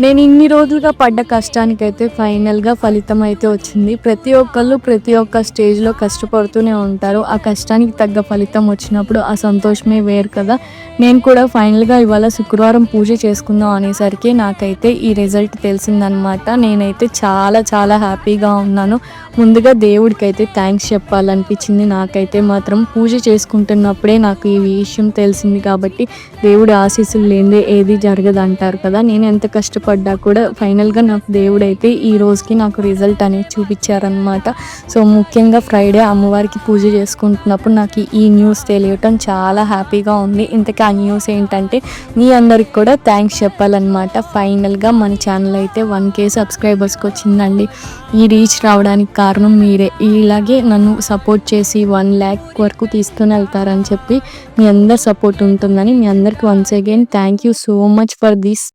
నేను ఇన్ని రోజులుగా పడ్డ కష్టానికైతే ఫైనల్గా ఫలితం అయితే వచ్చింది. ప్రతి ఒక్కళ్ళు ప్రతి ఒక్క స్టేజ్లో కష్టపడుతూనే ఉంటారు. ఆ కష్టానికి తగ్గ ఫలితం వచ్చినప్పుడు ఆ సంతోషమే వేరు కదా. నేను కూడా ఫైనల్గా ఇవాళ శుక్రవారం పూజ చేసుకుందాం అనేసరికి నాకైతే ఈ రిజల్ట్ తెలిసిందనమాట. నేనైతే చాలా చాలా హ్యాపీగా ఉన్నాను. ముందుగా దేవుడికి అయితే థ్యాంక్స్ చెప్పాలనిపించింది. నాకైతే మాత్రం పూజ చేసుకుంటున్నప్పుడే నాకు ఈ విషయం తెలిసింది కాబట్టి దేవుడి ఆశీస్సులు లేనిదే ఏది జరగదు అంటారు కదా. నేను ఎంత పడ్డా కూడా ఫైనల్గా నాకు దేవుడు అయితే ఈ రోజుకి నాకు రిజల్ట్ అనేది చూపించారనమాట సో ముఖ్యంగా ఫ్రైడే అమ్మవారికి పూజ చేసుకుంటున్నప్పుడు నాకు ఈ న్యూస్ తెలియటం చాలా హ్యాపీగా ఉంది. ఇంతకీ ఆ న్యూస్ ఏంటంటే మీ అందరికి కూడా థ్యాంక్స్ చెప్పాలన్నమాట. ఫైనల్గా మన ఛానల్ అయితే వన్ కే సబ్స్క్రైబర్స్కి వచ్చిందండి. ఈ రీచ్ రావడానికి కారణం మీరే. ఇలాగే నన్ను సపోర్ట్ చేసి వన్ ల్యాక్ వరకు తీసుకుని వెళ్తారని చెప్పి మీ అందరి సపోర్ట్ ఉంటుందని మీ అందరికి once again thank you so much for this